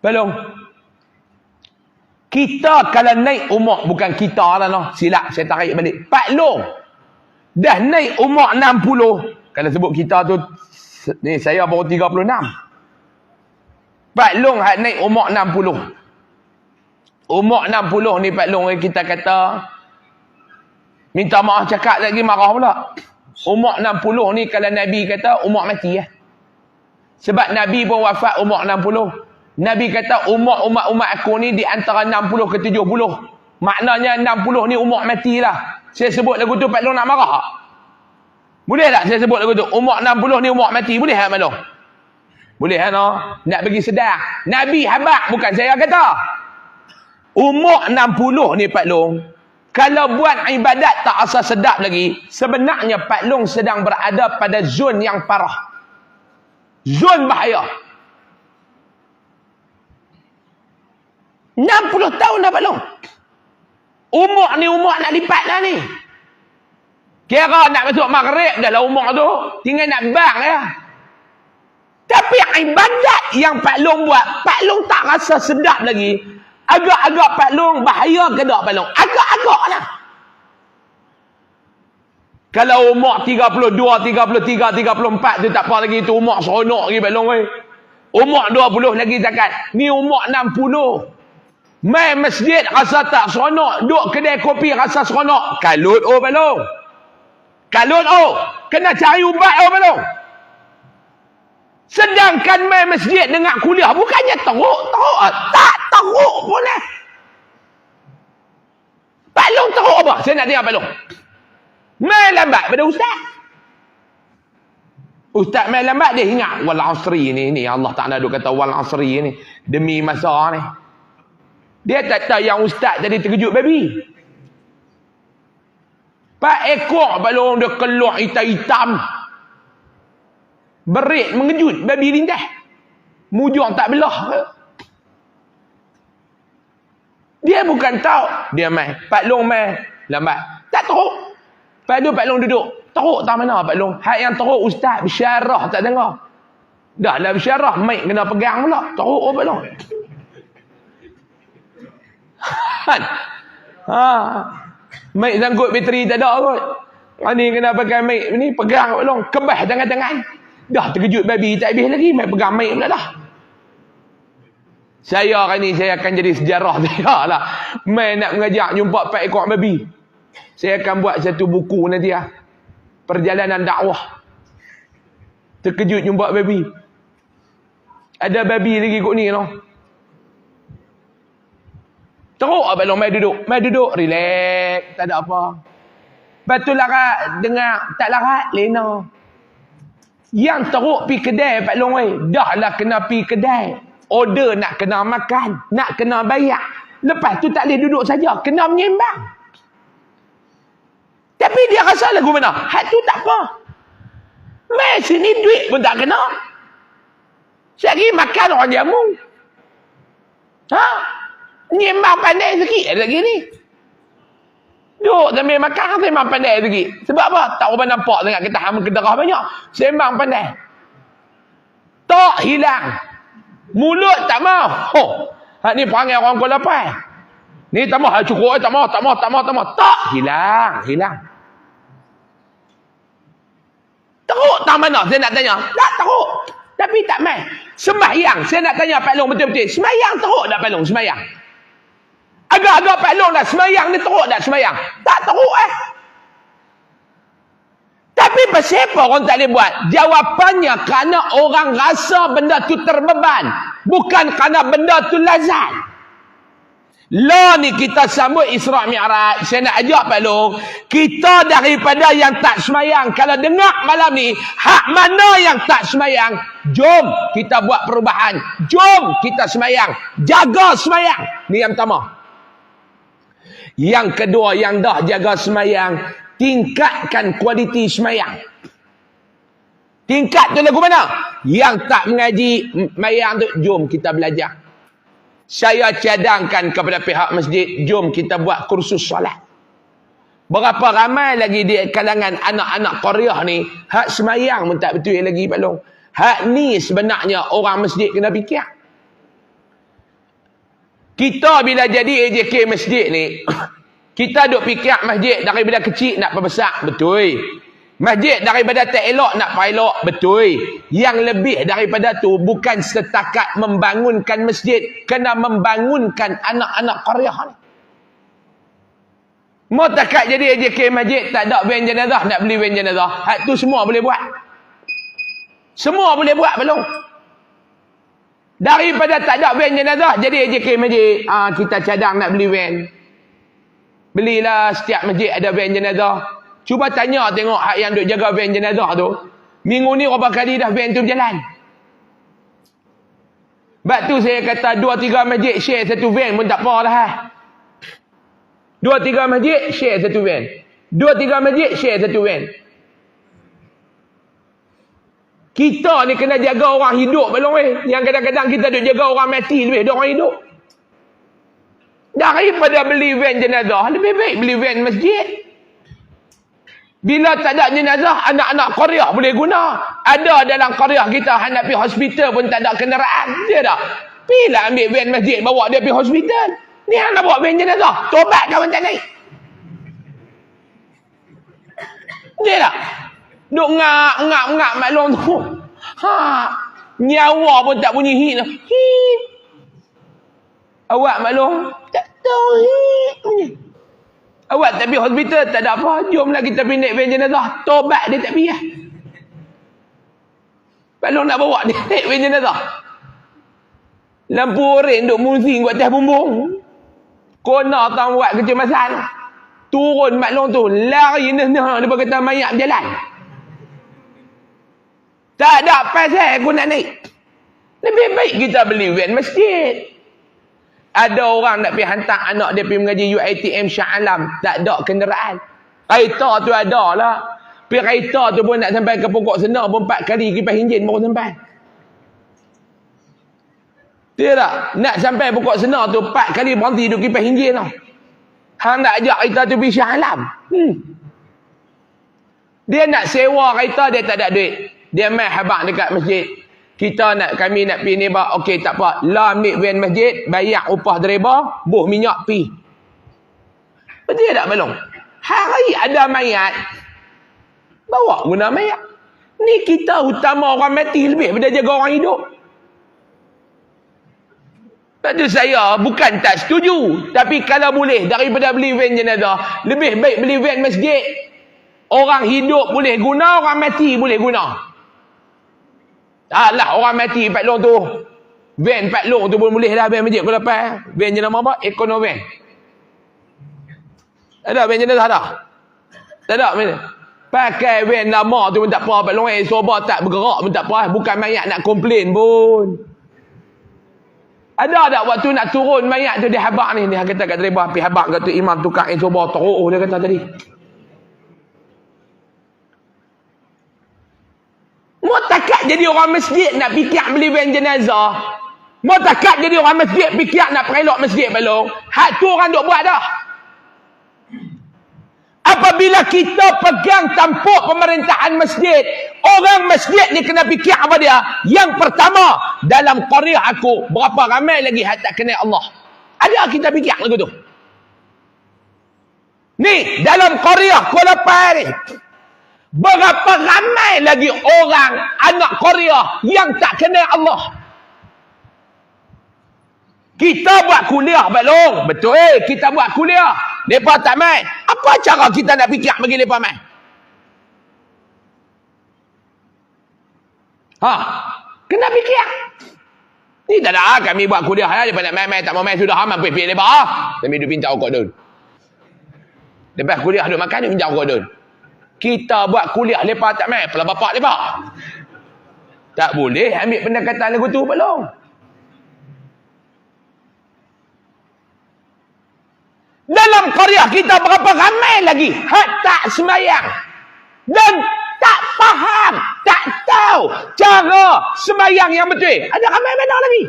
Belum. Kita kalau naik umur, bukan kita lah no. Silap, saya tarik balik. Pak Long. Dah naik umur 60. Kalau sebut kita tu, ni saya baru 36. Pak Long hak naik umur 60. Umur 60 ni Pak Long kita kata, minta maaf cakap lagi marah pula. Umur 60 ni kalau Nabi kata umur mati ya. Sebab Nabi pun wafat umur 60. Nabi kata umat-umat aku ni di antara 60 ke 70. Maknanya 60 ni umur matilah. Saya sebut lagu tu Pak Long nak marah. Boleh tak saya sebut lagu tu? Umur 60 ni umur mati. Boleh tak Pak Long? Boleh kan? No? Nak bagi sedar. Nabi habak bukan saya kata. Umur 60 ni Pak Long. Kalau buat ibadat tak asal sedap lagi. Sebenarnya Pak Long sedang berada pada zon yang parah. Zon bahaya. 60 tahun dah Long. Umur ni umur nak lipat dah ni. Kira nak masuk maghrib dah lah umur tu. Tinggal nak bang ya. Tapi ibadat yang Pak Long buat, Pak Long tak rasa sedap lagi. Agak-agak Pak Long bahaya ke tak Pak Long? Agak-agak lah. Kalau umur 32, 33, 34 tu tak apa lagi. tu umur seronok lagi Pak Long. Eh. Umur 20 lagi zakat. Ni umur 60. Mai masjid rasa tak seronok. Duk kedai kopi rasa seronok. Kalut oh balong. Kalut oh. Kena cari ubat oh balong. Sedangkan mai masjid dengar kuliah. Bukannya teruk. Teruk. Tak teruk pun eh. Balong teruk apa? Saya nak dengar balong. Mai lambat pada ustaz. Ustaz mai lambat dia ingat. Wal asri ni. ni Allah Ta'ala duk kata wal asri ni. Demi masa ni. Dia tak tahu yang ustaz tadi terkejut babi. Pak ekor balong dia keluar hitam-hitam. Berit mengejut babi lindah. Mujung tak belah ke? Dia bukan tahu. Dia mai. Pak Long mai. Lambat. Tak teruk. Pak tu Pak Long duduk. Teruk tak mana Pak Long? Hak yang teruk ustaz bersyarah tak dengar. Dah lah bersyarah. Maik kena pegang pula. Teruk oh Pak Long. Kan? Ha. Mic sangkut bateri tak ada kot. Ha, ni kena pakai mic ni pegang tolong kebah tangan-tangan. Dah terkejut babi tak habis lagi mic pegang mic pula dah. Saya kan ni saya akan jadi sejarah dia lah. Mai nak mengajak jumpa empat ekor babi. Saya akan buat satu buku nanti lah. Perjalanan dakwah. Terkejut jumpa babi. Ada babi lagi kot ni noh. Teruk abang long mai duduk. Mai duduk, relax, tak ada apa. Betul larat dengar tak larat lena. Yang teruk pi kedai Pak Long oi. Dah lah kena pi kedai. Order nak kena makan, nak kena bayar. Lepas tu tak boleh duduk saja, kena menyembang. Tapi dia rasa lagu mana? Hak tu tak apa. Mai sini duit pun tak kena. Sehari makan orang jamu. Ha? Nyembang pandai sikit lagi ni. Duk sambil makan sembang pandai sikit. Sebab apa? Tak orang nampak sangat kita hama kedarah banyak. Sembang pandai. Tak hilang. Mulut tak mau. Oh. Hak ni perangai orang Kuala Lumpur. Ni tak mau. Cukup. Tak mau. Tak mau. Tak mau. Tak mau. Tak. Hilang. Hilang. Teruk tak mana? Saya nak tanya. Tak teruk. Tapi tak main. Sembahyang. Saya nak tanya Pak Long betul-betul. Sembahyang teruk tak Pak Long? Sembahyang. Agak-agak Pak Long dah semayang ni teruk tak semayang? Tak teruk eh. Tapi pasal apa orang tak boleh buat? Jawapannya kerana orang rasa benda tu terbeban. Bukan kerana benda tu lazat. Lah ni kita sambut Isra' Mi'raj. Saya nak ajak Pak Long. Kita daripada yang tak semayang. Kalau dengar malam ni. Hak mana yang tak semayang. Jom kita buat perubahan. Jom kita semayang. Jaga semayang. Ni yang pertama. Yang kedua yang dah jaga semayang, tingkatkan kualiti semayang. Tingkat tu lagu mana? Yang tak mengaji semayang tu, jom kita belajar. Saya cadangkan kepada pihak masjid, jom kita buat kursus solat. Berapa ramai lagi di kalangan anak-anak Korea ni, hak semayang pun tak betul lagi Pak Long. Hak ni sebenarnya orang masjid kena fikir. Kita bila jadi AJK masjid ni, kita duk fikir masjid daripada kecil nak perbesar. Betul. Masjid daripada tak elok nak elok. Betul. Yang lebih daripada tu bukan setakat membangunkan masjid. Kena membangunkan anak-anak Korea ni. Mau takat jadi AJK masjid tak ada van jenazah nak beli van jenazah. Hak tu semua boleh buat. Semua boleh buat belum? Daripada tak ada van jenazah, jadi AJK masjid. Ah, kita cadang nak beli van. Belilah setiap masjid ada van jenazah. Cuba tanya tengok hak yang duk jaga van jenazah tu. Minggu ni berapa kali dah van tu berjalan? Sebab tu saya kata dua tiga masjid share satu van pun tak apa lah. Ha. Dua tiga masjid share satu van. Dua tiga masjid share satu van. Kita ni kena jaga orang hidup belum eh. Yang kadang-kadang kita duk jaga orang mati lebih dari orang hidup. Daripada beli van jenazah, lebih baik beli van masjid. Bila tak ada jenazah, anak-anak Korea boleh guna. Ada dalam Korea kita, hendak pergi hospital pun tak ada kenderaan. Dia dah. Pilah ambil van masjid, bawa dia pergi hospital. Ni yang nak bawa van jenazah. Tobat kawan tak naik. Dia dah. Duk ngak, ngak, ngak maklum tu. Ha. Nyawa pun tak bunyi hit. Hit. Awak maklum? Tak tahu hit bunyi. Awak tak pergi hospital, tak ada apa. Jomlah kita pergi naik van jenazah. Tobat dia tak pergi lah. Maklum nak bawa dia naik van jenazah. Lampu oren duk musing kat atas bumbung. Kona tang buat kecemasan. Turun maklum tu. Lari nah-nah daripada kata mayat berjalan. Tak ada pasal aku nak naik. Lebih baik kita beli van masjid. Ada orang nak pergi hantar anak dia pergi mengaji UITM Shah Alam. Tak ada kenderaan. Kereta tu ada lah. Pergi kereta tu pun nak sampai ke pokok senar pun empat kali kipas enjin baru sampai. Tidak. Nak sampai pokok senar tu empat kali berhenti duduk kipas enjin tau. Hang nak ajak kereta tu pergi Shah Alam. Hmm. Dia nak sewa kereta dia tak ada duit. Dia main habak dekat masjid. Kita nak kami nak pergi ni bah, okey tak apa. La ambil van masjid, bayar upah driver, buh minyak pi. Betul tak belum? Hari ada mayat. Bawa guna mayat. Ni kita utama orang mati lebih daripada jaga orang hidup. Lepas saya bukan tak setuju. Tapi kalau boleh daripada beli van jenazah, lebih baik beli van masjid. Orang hidup boleh guna, orang mati boleh guna. Alah orang mati Pak Long tu. Van Pak Long tu pun boleh dah van masjid ke lepas. Van je nama apa? Ekono van. Ada van jenazah dah. Tak ada mana. Pakai van nama tu pun tak apa. Pak Long eh soba tak bergerak pun tak apa. Bukan mayat nak komplain pun. Ada tak waktu nak turun mayat tu dia habak ni. Dia kata kat pergi habak kata imam tukang eh soba teruk dia kata tadi. Mau takat jadi orang masjid nak fikir beli van jenazah. Mau takat jadi orang masjid fikir nak perelok masjid belum. Hak tu orang duk buat dah. Apabila kita pegang tampuk pemerintahan masjid, orang masjid ni kena fikir apa dia? Yang pertama, dalam Korea aku, berapa ramai lagi hak tak kenal Allah? Ada kita fikir lagu tu? Ni, dalam Korea, Kuala Lumpur Berapa ramai lagi orang anak Korea yang tak kenal Allah? Kita buat kuliah belum? Betul eh, kita buat kuliah. Mereka tak main. Apa cara kita nak fikir bagi mereka main? Ha? Kena fikir. Ni tak ada kami buat kuliah lah. Mereka nak main-main tak mau main sudah. Mampu fikir mereka. Ha? Kami duduk pintar okok dulu. Lepas kuliah duduk makan, duduk pintar okok dulu. Kita buat kuliah lepas tak mai, pelah bapak lepak. Tak boleh ambil pendekatan lagu tu belum. Dalam Korea kita berapa ramai lagi hak tak semayang. Dan tak faham, tak tahu cara semayang yang betul. Ada ramai mana lagi?